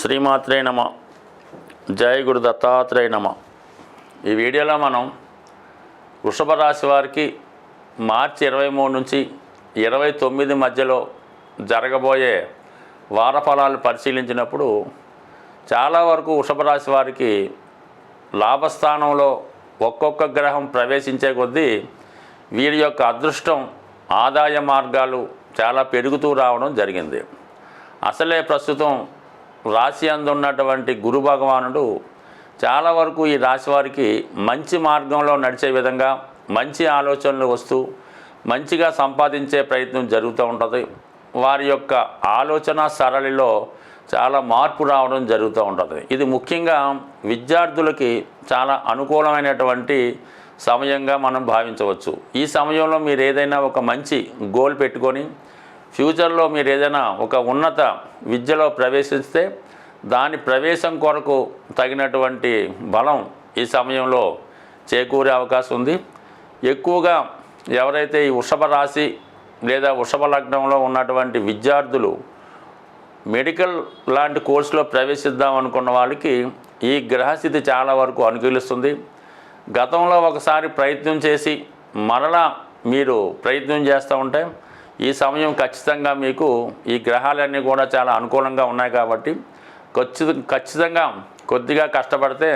శ్రీమాత్రే నమ. జయ గురు దత్తాత్రేయ నమ. ఈ వీడియోలో మనం వృషభ రాశి వారికి మార్చి ఇరవై మూడు నుంచి ఇరవై తొమ్మిది మధ్యలో జరగబోయే వార ఫలాలు పరిశీలించినప్పుడు చాలా వరకు వృషభ రాశి వారికి లాభస్థానంలో ఒక్కొక్క గ్రహం ప్రవేశించే కొద్దీ వీరి యొక్క అదృష్టం ఆదాయ మార్గాలు చాలా పెరుగుతూ రావడం జరిగింది. అసలే ప్రస్తుతం రాశి అందున్నటువంటి గురు భగవానుడు చాలా వరకు ఈ రాశి వారికి మంచి మార్గంలో నడిచే విధంగా మంచి ఆలోచనలు వస్తూ మంచిగా సంపాదించే ప్రయత్నం జరుగుతూ ఉంటుంది. వారి యొక్క ఆలోచన సరళిలో చాలా మార్పు రావడం జరుగుతూ ఉంటుంది. ఇది ముఖ్యంగా విద్యార్థులకి చాలా అనుకూలమైనటువంటి సమయంగా మనం భావించవచ్చు. ఈ సమయంలో మీరు ఏదైనా ఒక మంచి గోల్ పెట్టుకొని ఫ్యూచర్లో మీరు ఏదైనా ఒక ఉన్నత విద్యలో ప్రవేశిస్తే దాని ప్రవేశం కొరకు తగినటువంటి బలం ఈ సమయంలో చేకూరే అవకాశం ఉంది. ఎక్కువగా ఎవరైతే ఈ వృషభ రాశి లేదా వృషభ లగ్నంలో ఉన్నటువంటి విద్యార్థులు మెడికల్ లాంటి కోర్సులో ప్రవేశిద్దాం అనుకున్న వాళ్ళకి ఈ గ్రహస్థితి చాలా వరకు అనుకూలిస్తుంది. గతంలో ఒకసారి ప్రయత్నం చేసి మరలా మీరు ప్రయత్నం చేస్తూ ఉంటే ఈ సమయం ఖచ్చితంగా మీకు ఈ గ్రహాలన్నీ కూడా చాలా అనుకూలంగా ఉన్నాయి కాబట్టి ఖచ్చిత ఖచ్చితంగా కొద్దిగా కష్టపడితే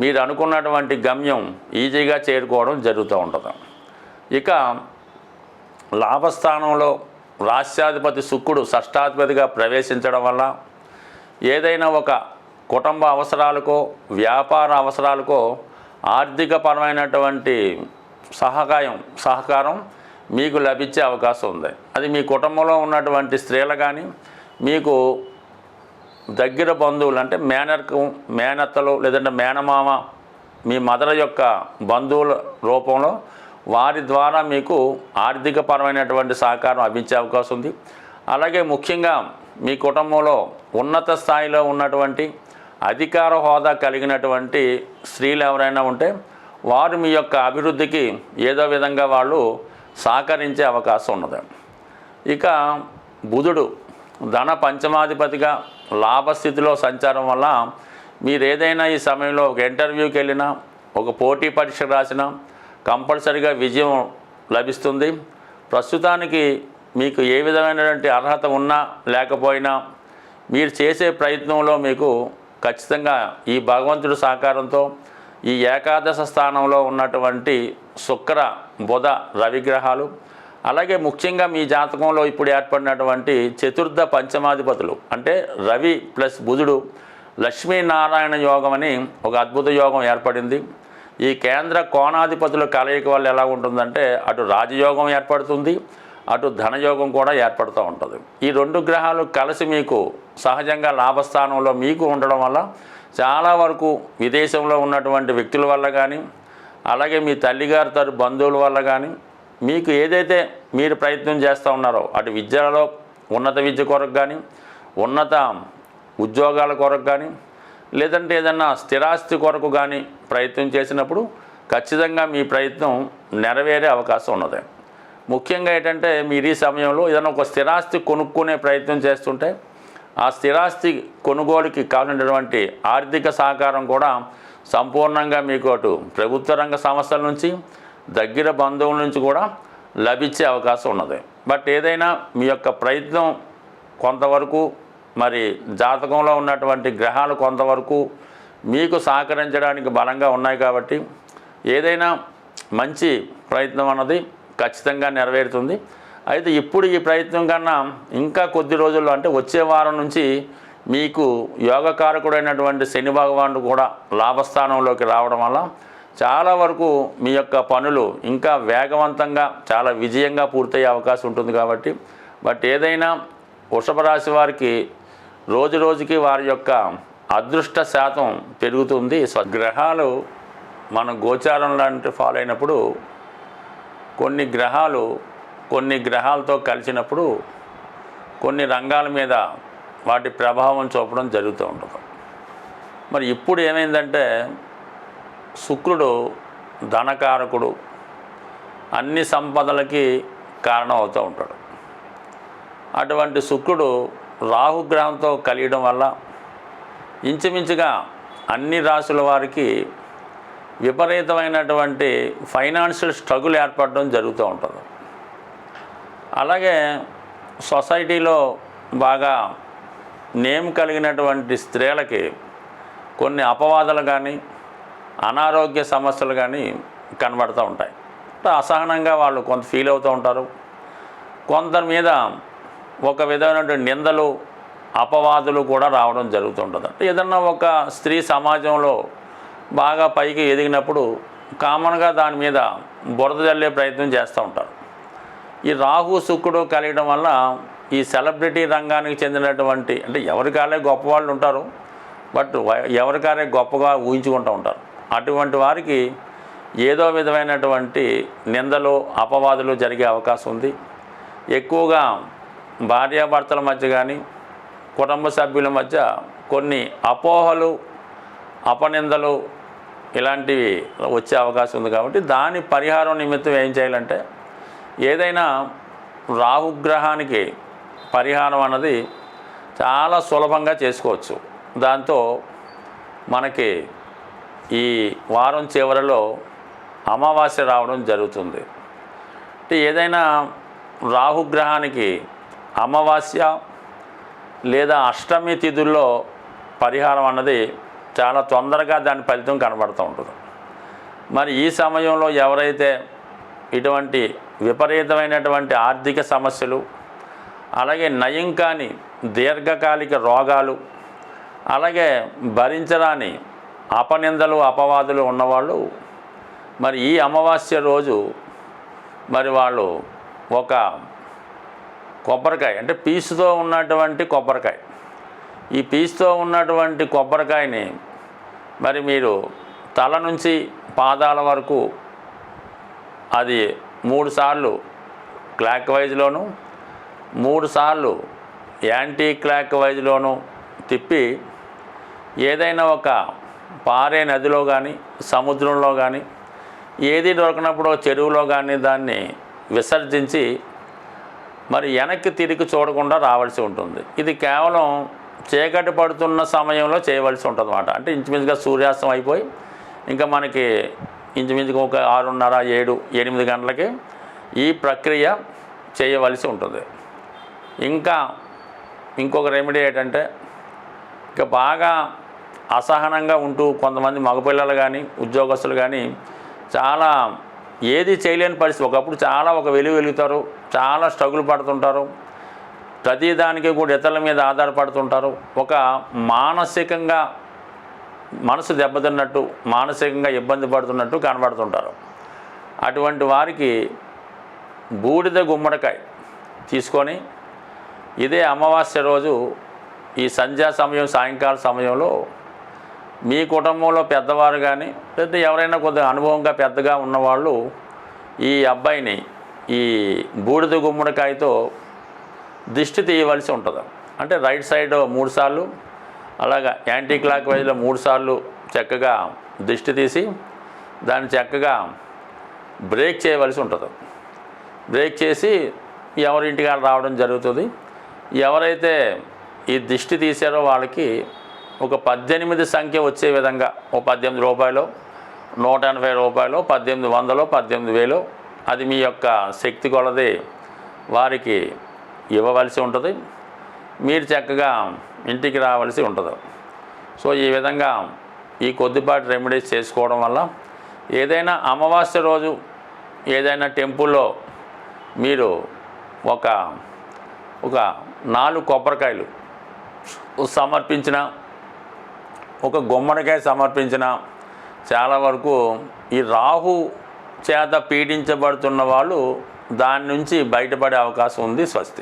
మీరు అనుకున్నటువంటి గమ్యం ఈజీగా చేరుకోవడం జరుగుతూ ఉంటుంది. ఇక లాభస్థానంలో రాష్ట్రాధిపతి శుక్రుడు షష్టాధిపతిగా ప్రవేశించడం వల్ల ఏదైనా ఒక కుటుంబ అవసరాలకో వ్యాపార అవసరాలకో ఆర్థికపరమైనటువంటి సహకాయం సహకారం మీకు లభించే అవకాశం ఉంది. అది మీ కుటుంబంలో ఉన్నటువంటి స్త్రీలు కానీ మీకు దగ్గర బంధువులు అంటే మేనర్కు మేనత్తలు లేదంటే మేనమామ మీ మదర్ యొక్క బంధువుల రూపంలో వారి ద్వారా మీకు ఆర్థికపరమైనటువంటి సహకారం లభించే అవకాశం ఉంది. అలాగే ముఖ్యంగా మీ కుటుంబంలో ఉన్నత స్థాయిలో ఉన్నటువంటి అధికార హోదా కలిగినటువంటి స్త్రీలు ఎవరైనా ఉంటే వారు మీ యొక్క అభివృద్ధికి ఏదో విధంగా వాళ్ళు సహకరించే అవకాశం ఉన్నది. ఇక బుధుడు ధన పంచమాధిపతిగా లాభస్థితిలో సంచారం వల్ల మీరు ఏదైనా ఈ సమయంలో ఒక ఇంటర్వ్యూకి వెళ్ళినా ఒక పోటీ పరీక్ష రాసినా కంపల్సరిగా విజయం లభిస్తుంది. ప్రస్తుతానికి మీకు ఏ విధమైనటువంటి అర్హత ఉన్నా లేకపోయినా మీరు చేసే ప్రయత్నంలో మీకు ఖచ్చితంగా ఈ భగవంతుడి సహకారంతో ఈ ఏకాదశ స్థానంలో ఉన్నటువంటి శుక్ర బుధ రవిగ్రహాలు. అలాగే ముఖ్యంగా మీ జాతకంలో ఇప్పుడు ఏర్పడినటువంటి చతుర్థ పంచమాధిపతులు అంటే రవి ప్లస్ బుధుడు లక్ష్మీనారాయణ యోగం అని ఒక అద్భుత యోగం ఏర్పడింది. ఈ కేంద్ర కోణాధిపతుల కలయిక వల్ల ఎలా ఉంటుందంటే అటు రాజయోగం ఏర్పడుతుంది అటు ధనయోగం కూడా ఏర్పడుతూ ఉంటుంది. ఈ రెండు గ్రహాలు కలిసి మీకు సహజంగా లాభస్థానంలో మీకు ఉండడం వల్ల చాలా వరకు విదేశంలో ఉన్నటువంటి వ్యక్తుల వల్ల కానీ అలాగే మీ తల్లిగారి తరు బంధువుల వల్ల కానీ మీకు ఏదైతే మీరు ప్రయత్నం చేస్తూ ఉన్నారో అటు విద్యలో ఉన్నత విద్య కొరకు కానీ ఉన్నత ఉద్యోగాల కొరకు కానీ లేదంటే ఏదన్నా స్థిరాస్తి కొరకు కానీ ప్రయత్నం చేసినప్పుడు ఖచ్చితంగా మీ ప్రయత్నం నెరవేరే అవకాశం ఉన్నది. ముఖ్యంగా ఏంటంటే మీరు ఈ సమయంలో ఏదైనా ఒక స్థిరాస్తి కొనుక్కునే ప్రయత్నం చేస్తుంటే ఆ స్థిరాస్తి కొనుగోలుకి కావాల్సినటువంటి ఆర్థిక సహకారం కూడా సంపూర్ణంగా మీకు అటు ప్రభుత్వ రంగ సంస్థల నుంచి దగ్గర బంధువుల నుంచి కూడా లభించే అవకాశం ఉన్నది. బట్ ఏదైనా మీ యొక్క ప్రయత్నం కొంతవరకు మరి జాతకంలో ఉన్నటువంటి గ్రహాలు కొంతవరకు మీకు సహకరించడానికి బలంగా ఉన్నాయి కాబట్టి ఏదైనా మంచి ప్రయత్నం అన్నది ఖచ్చితంగా నెరవేరుతుంది. అయితే ఇప్పుడు ఈ ప్రయత్నం కన్నా ఇంకా కొద్ది రోజుల్లో అంటే వచ్చే వారం నుంచి మీకు యోగకారకుడైనటువంటి శని భగవానుడు కూడా లాభస్థానంలోకి రావడం వల్ల చాలా వరకు మీ యొక్క పనులు ఇంకా వేగవంతంగా చాలా విజయంగా పూర్తయ్యే అవకాశం ఉంటుంది కాబట్టి. బట్ ఏదైనా వృషభ రాశి వారికి రోజు రోజుకి వారి యొక్క అదృష్ట శాతం పెరుగుతుంది. గ్రహాలు మన గోచారం లాంటి ఫాలో అయినప్పుడు కొన్ని గ్రహాలు కొన్ని గ్రహాలతో కలిసినప్పుడు కొన్ని రంగాల మీద వాటి ప్రభావం చూపడం జరుగుతూ ఉంటుంది. మరి ఇప్పుడు ఏమైందంటే శుక్రుడు ధనకారకుడు అన్ని సంపదలకి కారణం అవుతూ ఉంటాడు. అటువంటి శుక్రుడు రాహుగ్రహంతో కలియడం వల్ల ఇంచుమించుగా అన్ని రాసుల వారికి విపరీతమైనటువంటి ఫైనాన్షియల్ స్ట్రగుల్ ఏర్పడడం జరుగుతూ ఉంటుంది. అలాగే సొసైటీలో బాగా నేమ్ కలిగినటువంటి స్త్రీలకి కొన్ని అపవాదాలు కానీ అనారోగ్య సమస్యలు కానీ కనబడుతూ ఉంటాయి. అసహనంగా వాళ్ళు కొంత ఫీల్ అవుతూ ఉంటారు. కొందరి మీద ఒక విధమైనటువంటి నిందలు అపవాదులు కూడా రావడం జరుగుతుంటుంది అంటే ఏదన్నా ఒక స్త్రీ సమాజంలో బాగా పైకి ఎదిగినప్పుడు కామన్గా దాని మీద బురద జల్లే ప్రయత్నం చేస్తూ ఉంటారు. ఈ రాహు శుక్రుడు కలిగడం వల్ల ఈ సెలబ్రిటీ రంగానికి చెందినటువంటి అంటే ఎవరికాలే గొప్పవాళ్ళు ఉంటారు బట్ ఎవరికారే గొప్పగా ఊహించుకుంటూ ఉంటారు. అటువంటి వారికి ఏదో విధమైనటువంటి నిందలు అపవాదులు జరిగే అవకాశం ఉంది. ఎక్కువగా భార్యాభర్తల మధ్య కానీ కుటుంబ సభ్యుల మధ్య కొన్ని అపోహలు అపనిందలు ఇలాంటివి వచ్చే అవకాశం ఉంది కాబట్టి దాని పరిహారం నిమిత్తం ఏం చేయాలంటే ఏదైనా రాహుగ్రహానికి పరిహారం అన్నది చాలా సులభంగా చేసుకోవచ్చు. దాంతో మనకి ఈ వారం చివరిలో అమావాస్య రావడం జరుగుతుంది. అంటే ఏదైనా రాహుగ్రహానికి అమావాస్య లేదా అష్టమి తిథుల్లో పరిహారం అన్నది చాలా తొందరగా దాని ఫలితం కనబడుతూ ఉంటుంది. మరి ఈ సమయంలో ఎవరైతే ఇటువంటి విపరీతమైనటువంటి ఆర్థిక సమస్యలు అలాగే నయం కాని దీర్ఘకాలిక రోగాలు అలాగే భరించరాని అపనిందలు అపవాదులు ఉన్నవాళ్ళు మరి ఈ అమావాస్య రోజు మరి వాళ్ళు ఒక కొబ్బరికాయ అంటే పీసుతో ఉన్నటువంటి కొబ్బరికాయ. ఈ పీసుతో ఉన్నటువంటి కొబ్బరికాయని మరి మీరు తల నుంచి పాదాల వరకు అది మూడు సార్లు క్లాక్ వైజ్లోను మూడుసార్లు యాంటీ క్లాక్ వైజ్లోనూ తిప్పి ఏదైనా ఒక పారే నదిలో కానీ సముద్రంలో కానీ ఏది దొరకనప్పుడు చెరువులో కానీ దాన్ని విసర్జించి మరి వెనక్కి తిరిగి చూడకుండా రావాల్సి ఉంటుంది. ఇది కేవలం చీకటి పడుతున్న సమయంలో చేయవలసి ఉంటుంది అన్నమాట అంటే ఇంచుమించుగా సూర్యాస్తం అయిపోయి ఇంకా మనకి ఇంచుమించుగా ఒక ఆరున్నర ఏడు ఎనిమిది గంటలకి ఈ ప్రక్రియ చేయవలసి ఉంటుంది. ఇంకా ఇంకొక రెమెడీ ఏంటంటే ఇక బాగా అసహనంగా ఉంటూ కొంతమంది మగపిల్లలు కానీ ఉద్యోగస్తులు కానీ చాలా ఏది చేయలేని పరిస్థితి. ఒకప్పుడు చాలా ఒక వెలుగు వెలుగుతారు చాలా స్ట్రగుల్ పడుతుంటారు ప్రతిదానికి కూడా ఇతరుల మీద ఆధారపడుతుంటారు. ఒక మానసికంగా మనసు దెబ్బతిన్నట్టు మానసికంగా ఇబ్బంది పడుతున్నట్టు కనబడుతుంటారు. అటువంటి వారికి బూడిద గుమ్మడికాయ తీసుకొని ఇదే అమావాస్య రోజు ఈ సంధ్యా సమయం సాయంకాల సమయంలో మీ కుటుంబంలో పెద్దవారు కానీ పెద్ద ఎవరైనా కొద్దిగా అనుభవంగా పెద్దగా ఉన్నవాళ్ళు ఈ అబ్బాయిని ఈ బూడిద గుమ్మడికాయతో దిష్టి తీయవలసి ఉంటుంది. అంటే రైట్ సైడ్ మూడు సార్లు అలాగా యాంటీ క్లాక్ వైజ్లో మూడు సార్లు చక్కగా దిష్టి తీసి దాన్ని చక్కగా బ్రేక్ చేయవలసి ఉంటుంది. బ్రేక్ చేసి ఎవరింటికి రావడం జరుగుతుంది. ఎవరైతే ఈ దిష్టి తీసారో వాళ్ళకి ఒక పద్దెనిమిది సంఖ్య వచ్చే విధంగా ఓ పద్దెనిమిది రూపాయలు నూట ఎనభై రూపాయలు పద్దెనిమిది వందలు పద్దెనిమిది వేలు అది మీ యొక్క శక్తి కొలది వారికి ఇవ్వవలసి ఉంటుంది. మీరు చక్కగా ఇంటికి రావలసి ఉంటుంది. సో ఈ విధంగా ఈ కొద్దిపాటి రెమెడీస్ చేసుకోవడం వల్ల ఏదైనా అమావాస్య రోజు ఏదైనా టెంపుల్లో మీరు ఒక ఒక నాలుగు కొబ్బరికాయలు సమర్పించిన ఒక గుమ్మడికాయ సమర్పించిన చాలా వరకు ఈ రాహు చేత పీడించబడుతున్న వాళ్ళు దాని నుంచి బయటపడే అవకాశం ఉంది స్వస్తి.